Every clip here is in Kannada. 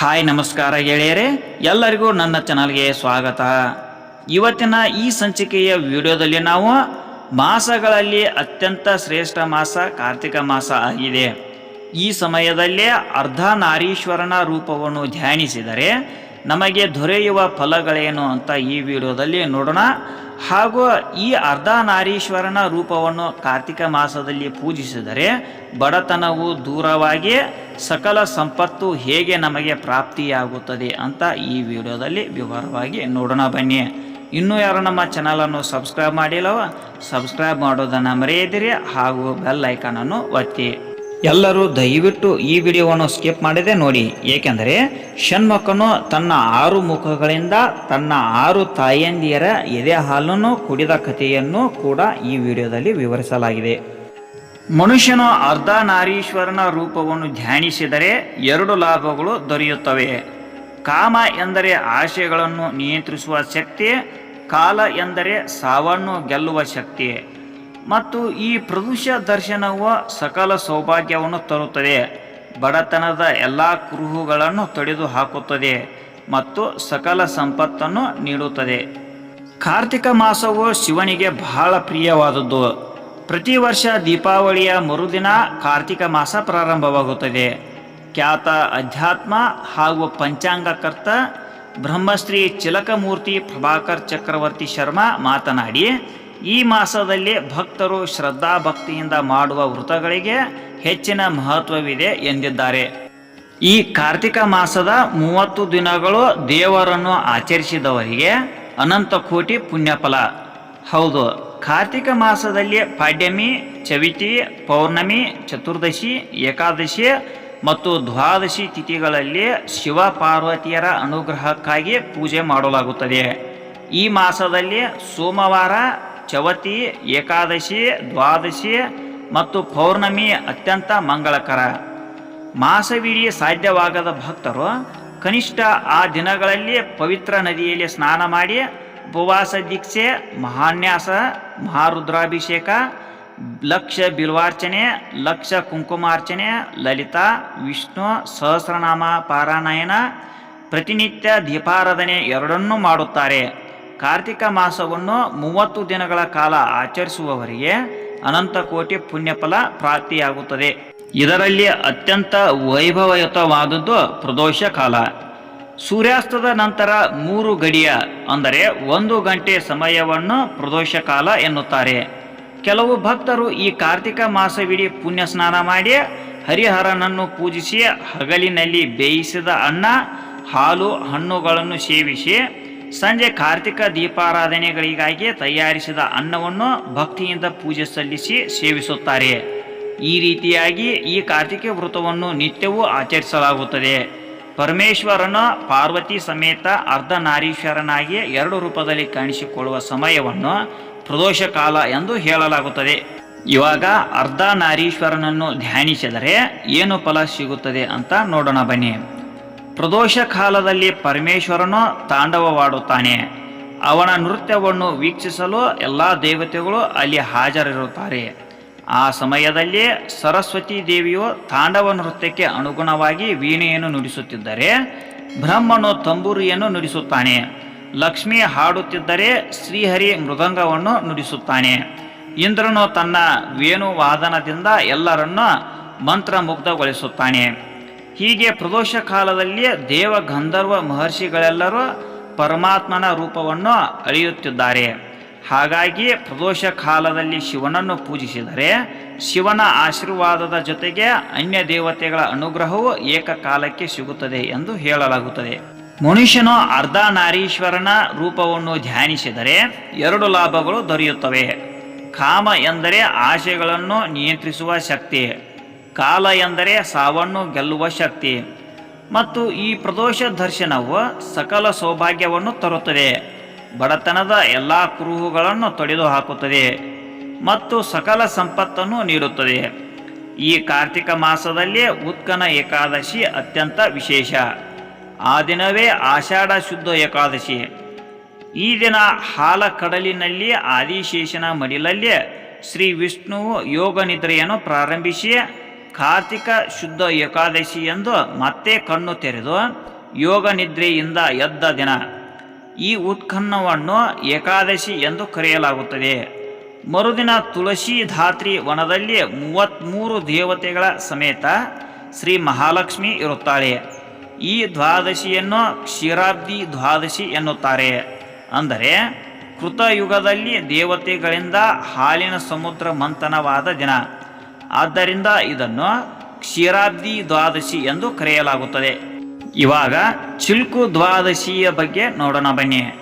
ಹಾಯ್, ನಮಸ್ಕಾರ ಗೆಳೆಯರೇ. ಎಲ್ಲರಿಗೂ ನನ್ನ ಚಾನಲ್ಗೆ ಸ್ವಾಗತ. ಇವತ್ತಿನ ಈ ಸಂಚಿಕೆಯ ವಿಡಿಯೋದಲ್ಲಿ ನಾವು ಮಾಸಗಳಲ್ಲಿ ಅತ್ಯಂತ ಶ್ರೇಷ್ಠ ಮಾಸ ಕಾರ್ತಿಕ ಮಾಸ ಆಗಿದೆ. ಈ ಸಮಯದಲ್ಲಿ ಅರ್ಧನಾರೀಶ್ವರನ ರೂಪವನ್ನು ಧ್ಯಾನಿಸಿದರೆ ನಮಗೆ ದೊರೆಯುವ ಫಲಗಳೇನು ಅಂತ ಈ ವಿಡಿಯೋದಲ್ಲಿ ನೋಡೋಣ. ಹಾಗೂ ಈ ಅರ್ಧನಾರೀಶ್ವರನ ರೂಪವನ್ನು ಕಾರ್ತಿಕ ಮಾಸದಲ್ಲಿ ಪೂಜಿಸಿದರೆ ಬಡತನವು ದೂರವಾಗಿ ಸಕಲ ಸಂಪತ್ತು ಹೇಗೆ ನಮಗೆ ಪ್ರಾಪ್ತಿಯಾಗುತ್ತದೆ ಅಂತ ಈ ವಿಡಿಯೋದಲ್ಲಿ ವಿವರವಾಗಿ ನೋಡೋಣ ಬನ್ನಿ. ಇನ್ನೂ ಯಾರು ನಮ್ಮ ಚಾನಲನ್ನು ಸಬ್ಸ್ಕ್ರೈಬ್ ಮಾಡಿಲ್ಲವ ಸಬ್ಸ್ಕ್ರೈಬ್ ಮಾಡೋದನ್ನು ಮರೆಯದಿರಿ ಹಾಗೂ ಬೆಲ್ ಐಕಾನನ್ನು ಒತ್ತಿ. ಎಲ್ಲರೂ ದಯವಿಟ್ಟು ಈ ವಿಡಿಯೋವನ್ನು ಸ್ಕಿಪ್ ಮಾಡದೆ ನೋಡಿ. ಏಕೆಂದರೆ ಷಣ್ಮುಖನು ತನ್ನ ಆರು ಮುಖಗಳಿಂದ ತನ್ನ ಆರು ತಾಯಂದಿಯರ ಎದೆ ಹಾಲನ್ನು ಕುಡಿದ ಕಥೆಯನ್ನು ಕೂಡ ಈ ವಿಡಿಯೋದಲ್ಲಿ ವಿವರಿಸಲಾಗಿದೆ. ಮನುಷ್ಯನು ಅರ್ಧನಾರೀಶ್ವರನ ರೂಪವನ್ನು ಧ್ಯಾನಿಸಿದರೆ ಎರಡು ಲಾಭಗಳು ದೊರೆಯುತ್ತವೆ. ಕಾಮ ಎಂದರೆ ಆಶಯಗಳನ್ನು ನಿಯಂತ್ರಿಸುವ ಶಕ್ತಿ, ಕಾಲ ಎಂದರೆ ಸಾವನ್ನು ಗೆಲ್ಲುವ ಶಕ್ತಿ. ಮತ್ತು ಈ ಪ್ರದೂಷ ದರ್ಶನವು ಸಕಲ ಸೌಭಾಗ್ಯವನ್ನು ತರುತ್ತದೆ. ಬಡತನದ ಎಲ್ಲ ಕುರುಹುಗಳನ್ನು ತೊಡೆದು ಹಾಕುತ್ತದೆ ಮತ್ತು ಸಕಲ ಸಂಪತ್ತನ್ನು ನೀಡುತ್ತದೆ. ಕಾರ್ತಿಕ ಮಾಸವು ಶಿವನಿಗೆ ಬಹಳ ಪ್ರಿಯವಾದದ್ದು. ಪ್ರತಿ ವರ್ಷ ದೀಪಾವಳಿಯ ಮರುದಿನ ಕಾರ್ತಿಕ ಮಾಸ ಪ್ರಾರಂಭವಾಗುತ್ತದೆ. ಖ್ಯಾತ ಅಧ್ಯಾತ್ಮ ಹಾಗೂ ಪಂಚಾಂಗಕರ್ತ ಬ್ರಹ್ಮಶ್ರೀ ಚಿಲಕಮೂರ್ತಿ ಪ್ರಭಾಕರ್ ಚಕ್ರವರ್ತಿ ಶರ್ಮಾ ಮಾತನಾಡಿ ಈ ಮಾಸದಲ್ಲಿ ಭಕ್ತರು ಶ್ರದ್ಧಾ ಭಕ್ತಿಯಿಂದ ಮಾಡುವ ವೃತಗಳಿಗೆ ಹೆಚ್ಚಿನ ಮಹತ್ವವಿದೆ ಎಂದಿದ್ದಾರೆ. ಈ ಕಾರ್ತಿಕ ಮಾಸದ ಮೂವತ್ತು ದಿನಗಳು ದೇವರನ್ನು ಆಚರಿಸಿದವರಿಗೆ ಅನಂತ ಕೋಟಿ ಪುಣ್ಯಫಲ. ಹೌದು, ಕಾರ್ತಿಕ ಮಾಸದಲ್ಲಿ ಪಾಡ್ಯಮಿ, ಚವಿತಿ, ಪೌರ್ಣಮಿ, ಚತುರ್ದಶಿ, ಏಕಾದಶಿ ಮತ್ತು ದ್ವಾದಶಿ ತಿಥಿಗಳಲ್ಲಿ ಶಿವ ಪಾರ್ವತಿಯರ ಅನುಗ್ರಹಕ್ಕಾಗಿ ಪೂಜೆ ಮಾಡಲಾಗುತ್ತದೆ. ಈ ಮಾಸದಲ್ಲಿ ಸೋಮವಾರ ಚವತಿ, ಏಕಾದಶಿ, ದ್ವಾದಶಿ ಮತ್ತು ಪೌರ್ಣಮಿ ಅತ್ಯಂತ ಮಂಗಳಕರ. ಮಾಸವಿಡೀ ಸಾಧ್ಯವಾಗದ ಭಕ್ತರು ಕನಿಷ್ಠ ಆ ದಿನಗಳಲ್ಲಿ ಪವಿತ್ರ ನದಿಯಲ್ಲಿ ಸ್ನಾನ ಮಾಡಿ ಉಪವಾಸ ದೀಕ್ಷೆ, ಮಹಾನ್ಯಾಸ, ಮಹಾರುದ್ರಾಭಿಷೇಕ, ಲಕ್ಷ ಬಿಲ್ವಾರ್ಚನೆ, ಲಕ್ಷ ಕುಂಕುಮಾರ್ಚನೆ, ಲಲಿತಾ, ವಿಷ್ಣು, ಸಹಸ್ರನಾಮ ಪಾರಾಯಣ, ಪ್ರತಿನಿತ್ಯ ದೀಪಾರಾಧನೆ ಎರಡನ್ನೂ ಮಾಡುತ್ತಾರೆ. ಕಾರ್ತಿಕ ಮಾಸವನ್ನು ಮೂವತ್ತು ದಿನಗಳ ಕಾಲ ಆಚರಿಸುವವರಿಗೆ ಅನಂತ ಕೋಟಿ ಪುಣ್ಯಫಲ ಪ್ರಾಪ್ತಿಯಾಗುತ್ತದೆ. ಇದರಲ್ಲಿ ಅತ್ಯಂತ ವೈಭವಯುತವಾದದ್ದು ಪ್ರದೋಷ ಕಾಲ. ಸೂರ್ಯಾಸ್ತದ ನಂತರ ಮೂರು ಗಡಿಯ, ಅಂದರೆ ಒಂದು ಗಂಟೆ ಸಮಯವನ್ನು ಪ್ರದೋಷ ಕಾಲ ಎನ್ನುತ್ತಾರೆ. ಕೆಲವು ಭಕ್ತರು ಈ ಕಾರ್ತಿಕ ಮಾಸವಿಡೀ ಪುಣ್ಯ ಸ್ನಾನ ಮಾಡಿ ಹರಿಹರನನ್ನು ಪೂಜಿಸಿ ಹಗಲಿನಲ್ಲಿ ಬೇಯಿಸಿದ ಅನ್ನ, ಹಾಲು, ಹಣ್ಣುಗಳನ್ನು ಸೇವಿಸಿ ಸಂಜೆ ಕಾರ್ತಿಕ ದೀಪಾರಾಧನೆಗಳಿಗಾಗಿ ತಯಾರಿಸಿದ ಅನ್ನವನ್ನು ಭಕ್ತಿಯಿಂದ ಪೂಜೆ ಸಲ್ಲಿಸಿ ಸೇವಿಸುತ್ತಾರೆ. ಈ ರೀತಿಯಾಗಿ ಈ ಕಾರ್ತಿಕ ವ್ರತವನ್ನು ನಿತ್ಯವೂ ಆಚರಿಸಲಾಗುತ್ತದೆ. ಪರಮೇಶ್ವರನ ಪಾರ್ವತಿ ಸಮೇತ ಅರ್ಧನಾರೀಶ್ವರನಾಗಿ ಎರಡು ರೂಪದಲ್ಲಿ ಕಾಣಿಸಿಕೊಳ್ಳುವ ಸಮಯವನ್ನು ಪ್ರದೋಷ ಕಾಲ ಎಂದು ಹೇಳಲಾಗುತ್ತದೆ. ಇವಾಗ ಅರ್ಧನಾರೀಶ್ವರನನ್ನು ಧ್ಯಾನಿಸಿದರೆ ಏನು ಫಲ ಸಿಗುತ್ತದೆ ಅಂತ ನೋಡೋಣ ಬನ್ನಿ. ಪ್ರದೋಷ ಕಾಲದಲ್ಲಿ ಪರಮೇಶ್ವರನು ತಾಂಡವವಾಡುತ್ತಾನೆ. ಅವನ ನೃತ್ಯವನ್ನು ವೀಕ್ಷಿಸಲು ಎಲ್ಲ ದೇವತೆಗಳು ಅಲ್ಲಿ ಹಾಜರಿರುತ್ತಾರೆ. ಆ ಸಮಯದಲ್ಲಿ ಸರಸ್ವತಿ ದೇವಿಯು ತಾಂಡವ ನೃತ್ಯಕ್ಕೆ ಅನುಗುಣವಾಗಿ ವೀಣೆಯನ್ನು ನುಡಿಸುತ್ತಿದ್ದರೆ, ಬ್ರಹ್ಮನು ತಂಬೂರಿಯನ್ನು ನುಡಿಸುತ್ತಾನೆ. ಲಕ್ಷ್ಮಿ ಹಾಡುತ್ತಿದ್ದರೆ ಶ್ರೀಹರಿ ಮೃದಂಗವನ್ನು ನುಡಿಸುತ್ತಾನೆ. ಇಂದ್ರನು ತನ್ನ ವೇಣುವಾದನದಿಂದ ಎಲ್ಲರನ್ನು ಮಂತ್ರಮುಗ್ಧಗೊಳಿಸುತ್ತಾನೆ. ಹೀಗೆ ಪ್ರದೋಷ ಕಾಲದಲ್ಲಿ ದೇವ ಗಂಧರ್ವ ಮಹರ್ಷಿಗಳೆಲ್ಲರೂ ಪರಮಾತ್ಮನ ರೂಪವನ್ನು ಅಳೆಯುತ್ತಿದ್ದಾರೆ. ಹಾಗಾಗಿ ಪ್ರದೋಷ ಕಾಲದಲ್ಲಿ ಶಿವನನ್ನು ಪೂಜಿಸಿದರೆ ಶಿವನ ಆಶೀರ್ವಾದದ ಜೊತೆಗೆ ಅನ್ಯ ದೇವತೆಗಳ ಅನುಗ್ರಹವು ಏಕಕಾಲಕ್ಕೆ ಸಿಗುತ್ತದೆ ಎಂದು ಹೇಳಲಾಗುತ್ತದೆ. ಮನುಷ್ಯನು ಅರ್ಧನಾರೀಶ್ವರನ ರೂಪವನ್ನು ಧ್ಯಾನಿಸಿದರೆ ಎರಡು ಲಾಭಗಳು ದೊರೆಯುತ್ತವೆ. ಕಾಮ ಎಂದರೆ ಆಶೆಗಳನ್ನು ನಿಯಂತ್ರಿಸುವ ಶಕ್ತಿ. ಕಾಲ ಎಂದರೆ ಸಾವನ್ನು ಗೆಲ್ಲುವ ಶಕ್ತಿ. ಮತ್ತು ಈ ಪ್ರದೋಷ ದರ್ಶನವು ಸಕಲ ಸೌಭಾಗ್ಯವನ್ನು ತರುತ್ತದೆ. ಬಡತನದ ಎಲ್ಲ ಕುರುಹುಗಳನ್ನು ತೊಡೆದು ಹಾಕುತ್ತದೆ ಮತ್ತು ಸಕಲ ಸಂಪತ್ತನ್ನು ನೀಡುತ್ತದೆ. ಈ ಕಾರ್ತಿಕ ಮಾಸದಲ್ಲಿ ಉತ್ಕನ ಏಕಾದಶಿ ಅತ್ಯಂತ ವಿಶೇಷ. ಆ ದಿನವೇ ಆಷಾಢ ಶುದ್ಧ ಏಕಾದಶಿ. ಈ ದಿನ ಹಾಲ ಕಡಲಿನಲ್ಲಿ ಆದಿಶೇಷನ ಮಡಿಲಲ್ಲಿ ಶ್ರೀ ವಿಷ್ಣುವು ಯೋಗ ನಿದ್ರೆಯನ್ನು ಪ್ರಾರಂಭಿಸಿ ಕಾರ್ತಿಕ ಶುದ್ಧ ಏಕಾದಶಿ ಎಂದು ಮತ್ತೆ ಕಣ್ಣು ತೆರೆದು ಯೋಗ ನಿದ್ರೆಯಿಂದ ಎದ್ದ ದಿನ. ಈ ಉತ್ಖನ್ನವನ್ನು ಏಕಾದಶಿ ಎಂದು ಕರೆಯಲಾಗುತ್ತದೆ. ಮರುದಿನ ತುಳಸಿ ಧಾತ್ರಿ ವನದಲ್ಲಿ ಮೂವತ್ತ್ಮೂರು ದೇವತೆಗಳ ಸಮೇತ ಶ್ರೀ ಮಹಾಲಕ್ಷ್ಮಿ ಇರುತ್ತಾಳೆ. ಈ ದ್ವಾದಶಿಯನ್ನು ಕ್ಷೀರಾಬ್ದಿ ದ್ವಾದಶಿ ಎನ್ನುತ್ತಾರೆ. ಅಂದರೆ ಕೃತಯುಗದಲ್ಲಿ ದೇವತೆಗಳಿಂದ ಹಾಲಿನ ಸಮುದ್ರ ಮಂಥನವಾದ ದಿನ. ಆದ್ದರಿಂದ ಇದನ್ನು ಕ್ಷೀರಾಬ್ದಿ ದ್ವಾದಶಿ ಎಂದು ಕರೆಯಲಾಗುತ್ತದೆ. ಇವಾಗ ಚಿಲ್ಕು ದ್ವಾದಶಿಯ ಬಗ್ಗೆ ನೋಡೋಣ ಬನ್ನಿ.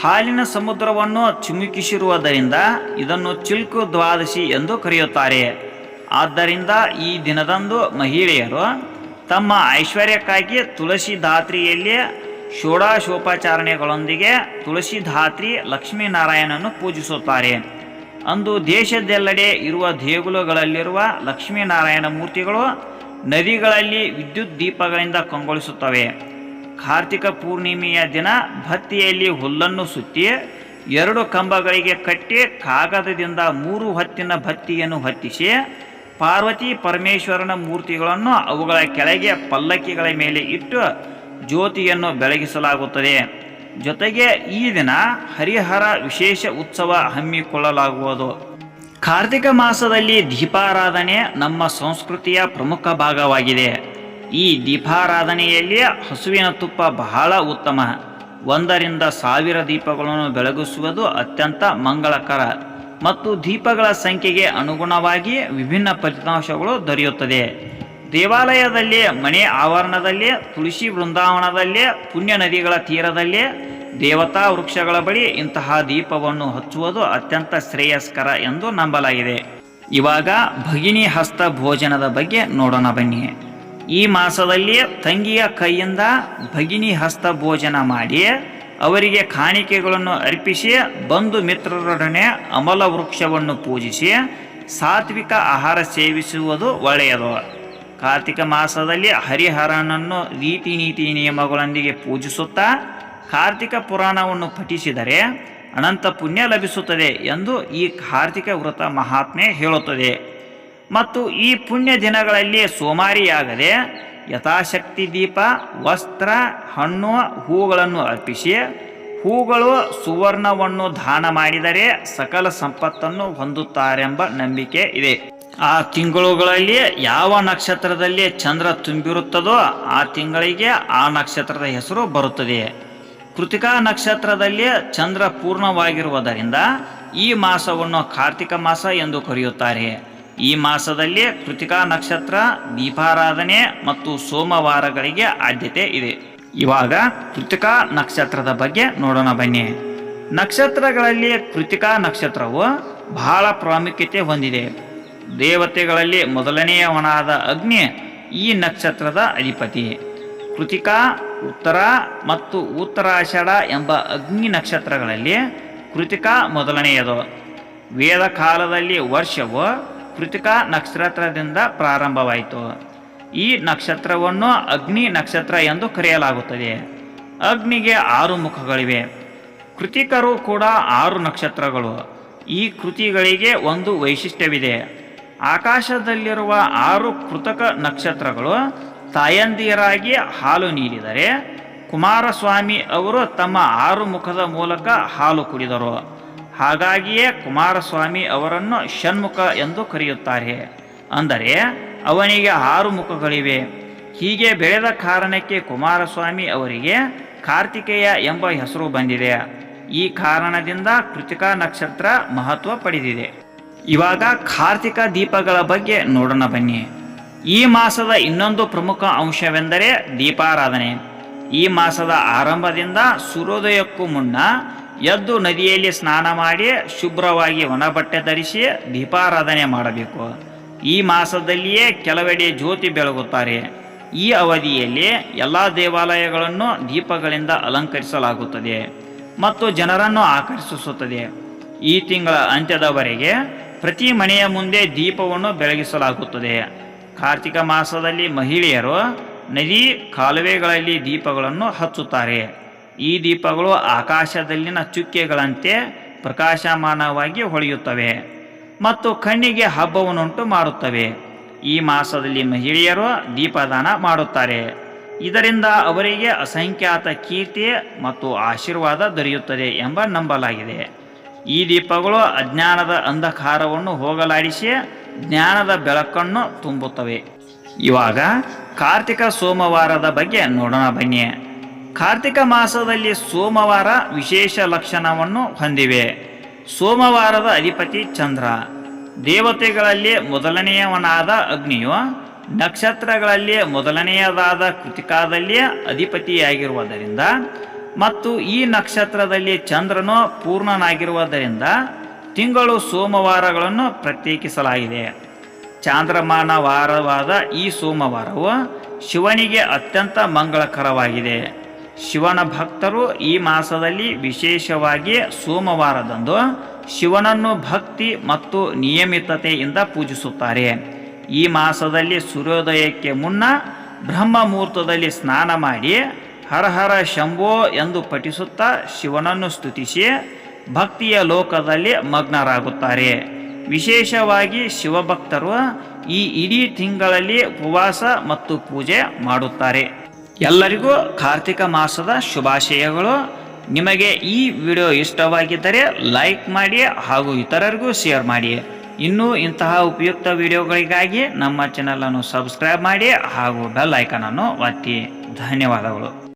ಹಾಲಿನ ಸಮುದ್ರವನ್ನು ಚಿಮುಕಿಸಿರುವುದರಿಂದ ಇದನ್ನು ಚಿಲ್ಕು ದ್ವಾದಶಿ ಎಂದು ಕರೆಯುತ್ತಾರೆ. ಆದ್ದರಿಂದ ಈ ದಿನದಂದು ಮಹಿಳೆಯರು ತಮ್ಮ ಐಶ್ವರ್ಯಕ್ಕಾಗಿ ತುಳಸಿ ಧಾತ್ರಿಯಲ್ಲಿ ಷೋಡಶೋಪಚಾರಣೆಗಳೊಂದಿಗೆ ತುಳಸಿ ಧಾತ್ರಿ ಲಕ್ಷ್ಮೀನಾರಾಯಣನ್ನು ಪೂಜಿಸುತ್ತಾರೆ. ಅಂದು ದೇಶದೆಲ್ಲೆಡೆ ಇರುವ ದೇಗುಲಗಳಲ್ಲಿರುವ ಲಕ್ಷ್ಮೀನಾರಾಯಣ ಮೂರ್ತಿಗಳು ನದಿಗಳಲ್ಲಿ ವಿದ್ಯುತ್ ದೀಪಗಳಿಂದ ಕಂಗೊಳಿಸುತ್ತವೆ. ಕಾರ್ತಿಕ ಪೂರ್ಣಿಮೆಯ ದಿನ ಭತ್ತಿಯಲ್ಲಿ ಹುಲ್ಲನ್ನು ಸುತ್ತಿ ಎರಡು ಕಂಬಗಳಿಗೆ ಕಟ್ಟಿ ಕಾಗದದಿಂದ ಮೂರು ಹೊತ್ತಿನ ಭತ್ತಿಯನ್ನು ಹೊತ್ತಿಸಿ ಪಾರ್ವತಿ ಪರಮೇಶ್ವರನ ಮೂರ್ತಿಗಳನ್ನು ಅವುಗಳ ಕೆಳಗೆ ಪಲ್ಲಕ್ಕಿಗಳ ಮೇಲೆ ಇಟ್ಟು ಜ್ಯೋತಿಯನ್ನು ಬೆಳಗಿಸಲಾಗುತ್ತದೆ. ಜೊತೆಗೆ ಈ ದಿನ ಹರಿಹರ ವಿಶೇಷ ಉತ್ಸವ ಹಮ್ಮಿಕೊಳ್ಳಲಾಗುವುದು. ಕಾರ್ತಿಕ ಮಾಸದಲ್ಲಿ ದೀಪಾರಾಧನೆ ನಮ್ಮ ಸಂಸ್ಕೃತಿಯ ಪ್ರಮುಖ ಭಾಗವಾಗಿದೆ. ಈ ದೀಪಾರಾಧನೆಯಲ್ಲಿ ಹಸುವಿನ ತುಪ್ಪ ಬಹಳ ಉತ್ತಮ. ಒಂದರಿಂದ ಸಾವಿರ ದೀಪಗಳನ್ನು ಬೆಳಗಿಸುವುದು ಅತ್ಯಂತ ಮಂಗಳಕರ ಮತ್ತು ದೀಪಗಳ ಸಂಖ್ಯೆಗೆ ಅನುಗುಣವಾಗಿ ವಿಭಿನ್ನ ಫಲಿತಾಂಶಗಳು ದೊರೆಯುತ್ತದೆ. ದೇವಾಲಯದಲ್ಲಿ ಮನೆ ಆವರಣದಲ್ಲಿ ತುಳಸಿ ವೃಂದಾವನದಲ್ಲಿ ಪುಣ್ಯ ನದಿಗಳ ತೀರದಲ್ಲಿ ದೇವತಾ ವೃಕ್ಷಗಳ ಬಳಿ ಇಂತಹ ದೀಪವನ್ನು ಹಚ್ಚುವುದು ಅತ್ಯಂತ ಶ್ರೇಯಸ್ಕರ ಎಂದು ನಂಬಲಾಗಿದೆ. ಇವಾಗ ಭಗಿನಿ ಹಸ್ತ ಭೋಜನದ ಬಗ್ಗೆ ನೋಡೋಣ ಬನ್ನಿ. ಈ ಮಾಸದಲ್ಲಿ ತಂಗಿಯ ಕೈಯಿಂದ ಭಗಿನಿ ಹಸ್ತ ಭೋಜನ ಮಾಡಿ ಅವರಿಗೆ ಕಾಣಿಕೆಗಳನ್ನು ಅರ್ಪಿಸಿ ಬಂಧು ಮಿತ್ರರೊಡನೆ ಅಮಲ ವೃಕ್ಷವನ್ನು ಪೂಜಿಸಿ ಸಾತ್ವಿಕ ಆಹಾರ ಸೇವಿಸುವುದು ಒಳ್ಳೆಯದು. ಕಾರ್ತಿಕ ಮಾಸದಲ್ಲಿ ಹರಿಹರನನ್ನು ರೀತಿ ನೀತಿ ನಿಯಮಗಳೊಂದಿಗೆ ಪೂಜಿಸುತ್ತಾ ಕಾರ್ತಿಕ ಪುರಾಣವನ್ನು ಪಠಿಸಿದರೆ ಅನಂತ ಪುಣ್ಯ ಲಭಿಸುತ್ತದೆ ಎಂದು ಈ ಕಾರ್ತಿಕ ವ್ರತ ಮಹಾತ್ಮೆ ಹೇಳುತ್ತದೆ. ಮತ್ತು ಈ ಪುಣ್ಯ ದಿನಗಳಲ್ಲಿ ಸೋಮಾರಿಯಾಗದೆ ಯಥಾಶಕ್ತಿ ದೀಪ, ವಸ್ತ್ರ, ಹಣ್ಣು, ಹೂಗಳನ್ನು ಅರ್ಪಿಸಿ ಹೂಗಳು ಸುವರ್ಣವನ್ನು ದಾನ ಮಾಡಿದರೆ ಸಕಲ ಸಂಪತ್ತನ್ನು ಹೊಂದುತ್ತಾರೆಂಬ ನಂಬಿಕೆ ಇದೆ. ಆ ತಿಂಗಳುಗಳಲ್ಲಿ ಯಾವ ನಕ್ಷತ್ರದಲ್ಲಿ ಚಂದ್ರ ತುಂಬಿರುತ್ತದೋ ಆ ತಿಂಗಳಿಗೆ ಆ ನಕ್ಷತ್ರದ ಹೆಸರು ಬರುತ್ತದೆ ಕೃತಿಕಾ ನಕ್ಷತ್ರದಲ್ಲಿ ಚಂದ್ರ ಪೂರ್ಣವಾಗಿರುವುದರಿಂದ ಈ ಮಾಸವನ್ನು ಕಾರ್ತಿಕ ಮಾಸ ಎಂದು ಕರೆಯುತ್ತಾರೆ. ಈ ಮಾಸದಲ್ಲಿ ಕೃತಿಕಾ ನಕ್ಷತ್ರ, ದೀಪಾರಾಧನೆ ಮತ್ತು ಸೋಮವಾರಗಳಿಗೆ ಆದ್ಯತೆ ಇದೆ. ಇವಾಗ ಕೃತಿಕಾ ನಕ್ಷತ್ರದ ಬಗ್ಗೆ ನೋಡೋಣ ಬನ್ನಿ. ನಕ್ಷತ್ರಗಳಲ್ಲಿ ಕೃತಿಕಾ ನಕ್ಷತ್ರವು ಬಹಳ ಪ್ರಾಮುಖ್ಯತೆ ಹೊಂದಿದೆ. ದೇವತೆಗಳಲ್ಲಿ ಮೊದಲನೆಯವನಾದ ಅಗ್ನಿ ಈ ನಕ್ಷತ್ರದ ಅಧಿಪತಿ. ಕೃತಿಕಾ, ಉತ್ತರ ಮತ್ತು ಉತ್ತರಾಷಾಢ ಎಂಬ ಅಗ್ನಿ ನಕ್ಷತ್ರಗಳಲ್ಲಿ ಕೃತಿಕಾ ಮೊದಲನೆಯದು. ವೇದ ಕಾಲದಲ್ಲಿ ವರ್ಷವು ಕೃತಿಕಾ ನಕ್ಷತ್ರದಿಂದ ಪ್ರಾರಂಭವಾಯಿತು. ಈ ನಕ್ಷತ್ರವನ್ನು ಅಗ್ನಿ ನಕ್ಷತ್ರ ಎಂದು ಕರೆಯಲಾಗುತ್ತದೆ. ಅಗ್ನಿಗೆ ಆರು ಮುಖಗಳಿವೆ. ಕೃತಿಕರು ಕೂಡ ಆರು ನಕ್ಷತ್ರಗಳು. ಈ ಕೃತಿಗಳಿಗೆ ಒಂದು ವೈಶಿಷ್ಟ್ಯವಿದೆ. ಆಕಾಶದಲ್ಲಿರುವ ಆರು ಕೃತಕ ನಕ್ಷತ್ರಗಳು ತಾಯಂದಿಯರಾಗಿ ಹಾಲು ನೀಡಿದರೆ ಕುಮಾರಸ್ವಾಮಿ ಅವರು ತಮ್ಮ ಆರು ಮುಖದ ಮೂಲಕ ಹಾಲು ಕುಡಿದರು. ಹಾಗಾಗಿಯೇ ಕುಮಾರಸ್ವಾಮಿ ಅವರನ್ನು ಷಣ್ಮುಖ ಎಂದು ಕರೆಯುತ್ತಾರೆ. ಅಂದರೆ ಅವನಿಗೆ ಆರು ಮುಖಗಳಿವೆ. ಹೀಗೆ ಬೆಳೆದ ಕಾರಣಕ್ಕೆ ಕುಮಾರಸ್ವಾಮಿ ಅವರಿಗೆ ಕಾರ್ತಿಕೇಯ ಎಂಬ ಹೆಸರು ಬಂದಿದೆ. ಈ ಕಾರಣದಿಂದ ಕೃತಿಕಾ ನಕ್ಷತ್ರ ಮಹತ್ವ ಪಡೆದಿದೆ. ಇವಾಗ ಕಾರ್ತಿಕ ದೀಪಗಳ ಬಗ್ಗೆ ನೋಡೋಣ ಬನ್ನಿ. ಈ ಮಾಸದ ಇನ್ನೊಂದು ಪ್ರಮುಖ ಅಂಶವೆಂದರೆ ದೀಪಾರಾಧನೆ. ಈ ಮಾಸದ ಆರಂಭದಿಂದ ಸೂರ್ಯೋದಯಕ್ಕೂ ಮುನ್ನ ಎದ್ದು ನದಿಯಲ್ಲಿ ಸ್ನಾನ ಮಾಡಿ ಶುಭ್ರವಾಗಿ ಒಣ ಬಟ್ಟೆ ಧರಿಸಿ ದೀಪಾರಾಧನೆ ಮಾಡಬೇಕು. ಈ ಮಾಸದಲ್ಲಿಯೇ ಕೆಲವೆಡೆ ಜ್ಯೋತಿ ಬೆಳಗುತ್ತಾರೆ. ಈ ಅವಧಿಯಲ್ಲಿ ಎಲ್ಲ ದೇವಾಲಯಗಳನ್ನು ದೀಪಗಳಿಂದ ಅಲಂಕರಿಸಲಾಗುತ್ತದೆ ಮತ್ತು ಜನರನ್ನು ಆಕರ್ಷಿಸುತ್ತದೆ. ಈ ತಿಂಗಳ ಅಂತ್ಯದವರೆಗೆ ಪ್ರತಿ ಮನೆಯ ಮುಂದೆ ದೀಪವನ್ನು ಬೆಳಗಿಸಲಾಗುತ್ತದೆ. ಕಾರ್ತಿಕ ಮಾಸದಲ್ಲಿ ಮಹಿಳೆಯರು ನದಿ ಕಾಲುವೆಗಳಲ್ಲಿ ದೀಪಗಳನ್ನು ಹಚ್ಚುತ್ತಾರೆ. ಈ ದೀಪಗಳು ಆಕಾಶದಲ್ಲಿನ ಚುಕ್ಕೆಗಳಂತೆ ಪ್ರಕಾಶಮಾನವಾಗಿ ಹೊಳೆಯುತ್ತವೆ ಮತ್ತು ಕಣ್ಣಿಗೆ ಹಬ್ಬವನ್ನುಂಟು ಮಾಡುತ್ತವೆ. ಈ ಮಾಸದಲ್ಲಿ ಮಹಿಳೆಯರು ದೀಪದಾನ ಮಾಡುತ್ತಾರೆ. ಇದರಿಂದ ಅವರಿಗೆ ಅಸಂಖ್ಯಾತ ಕೀರ್ತಿ ಮತ್ತು ಆಶೀರ್ವಾದ ದೊರೆಯುತ್ತದೆ ಎಂಬ ನಂಬಲಾಗಿದೆ. ಈ ದೀಪಗಳು ಅಜ್ಞಾನದ ಅಂಧಕಾರವನ್ನು ಹೋಗಲಾಡಿಸಿ ಜ್ಞಾನದ ಬೆಳಕನ್ನು ತುಂಬುತ್ತವೆ. ಇವಾಗ ಕಾರ್ತಿಕ ಸೋಮವಾರದ ಬಗ್ಗೆ ನೋಡೋಣ ಬನ್ನಿ. ಕಾರ್ತಿಕ ಮಾಸದಲ್ಲಿ ಸೋಮವಾರ ವಿಶೇಷ ಲಕ್ಷಣವನ್ನು ಹೊಂದಿವೆ. ಸೋಮವಾರದ ಅಧಿಪತಿ ಚಂದ್ರ. ದೇವತೆಗಳಲ್ಲಿ ಮೊದಲನೆಯವನಾದ ಅಗ್ನಿಯು ನಕ್ಷತ್ರಗಳಲ್ಲಿ ಮೊದಲನೆಯದಾದ ಕೃತಿಕಾದಲ್ಲಿ ಅಧಿಪತಿಯಾಗಿರುವುದರಿಂದ ಮತ್ತು ಈ ನಕ್ಷತ್ರದಲ್ಲಿ ಚಂದ್ರನು ಪೂರ್ಣನಾಗಿರುವುದರಿಂದ ತಿಂಗಳು ಸೋಮವಾರಗಳನ್ನು ಪ್ರತ್ಯೇಕಿಸಲಾಗಿದೆ. ಚಾಂದ್ರಮಾನ ವಾರವಾದ ಈ ಸೋಮವಾರವು ಶಿವನಿಗೆ ಅತ್ಯಂತ ಮಂಗಳಕರವಾಗಿದೆ. ಶಿವನ ಭಕ್ತರು ಈ ಮಾಸದಲ್ಲಿ ವಿಶೇಷವಾಗಿ ಸೋಮವಾರದಂದು ಶಿವನನ್ನು ಭಕ್ತಿ ಮತ್ತು ನಿಯಮಿತತೆಯಿಂದ ಪೂಜಿಸುತ್ತಾರೆ. ಈ ಮಾಸದಲ್ಲಿ ಸೂರ್ಯೋದಯಕ್ಕೆ ಮುನ್ನ ಬ್ರಹ್ಮ ಮುಹೂರ್ತದಲ್ಲಿ ಸ್ನಾನ ಮಾಡಿ ಹರ ಹರ ಶಂಭೋ ಎಂದು ಪಠಿಸುತ್ತಾ ಶಿವನನ್ನು ಸ್ತುತಿಸಿ ಭಕ್ತಿಯ ಲೋಕದಲ್ಲಿ ಮಗ್ನರಾಗುತ್ತಾರೆ. ವಿಶೇಷವಾಗಿ ಶಿವಭಕ್ತರು ಈ ಇಡೀ ತಿಂಗಳಲ್ಲಿ ಉಪವಾಸ ಮತ್ತು ಪೂಜೆ ಮಾಡುತ್ತಾರೆ. ಎಲ್ಲರಿಗೂ ಕಾರ್ತಿಕ ಮಾಸದ ಶುಭಾಶಯಗಳು. ನಿಮಗೆ ಈ ವಿಡಿಯೋ ಇಷ್ಟವಾಗಿದ್ದರೆ ಲೈಕ್ ಮಾಡಿ ಹಾಗೂ ಇತರರಿಗೂ ಶೇರ್ ಮಾಡಿ. ಇನ್ನೂ ಇಂತಹ ಉಪಯುಕ್ತ ವಿಡಿಯೋಗಳಿಗಾಗಿ ನಮ್ಮ ಚಾನಲನ್ನು ಸಬ್ಸ್ಕ್ರೈಬ್ ಮಾಡಿ ಹಾಗೂ ಬೆಲ್ ಐಕನನ್ನು ಒತ್ತಿ. ಧನ್ಯವಾದಗಳು.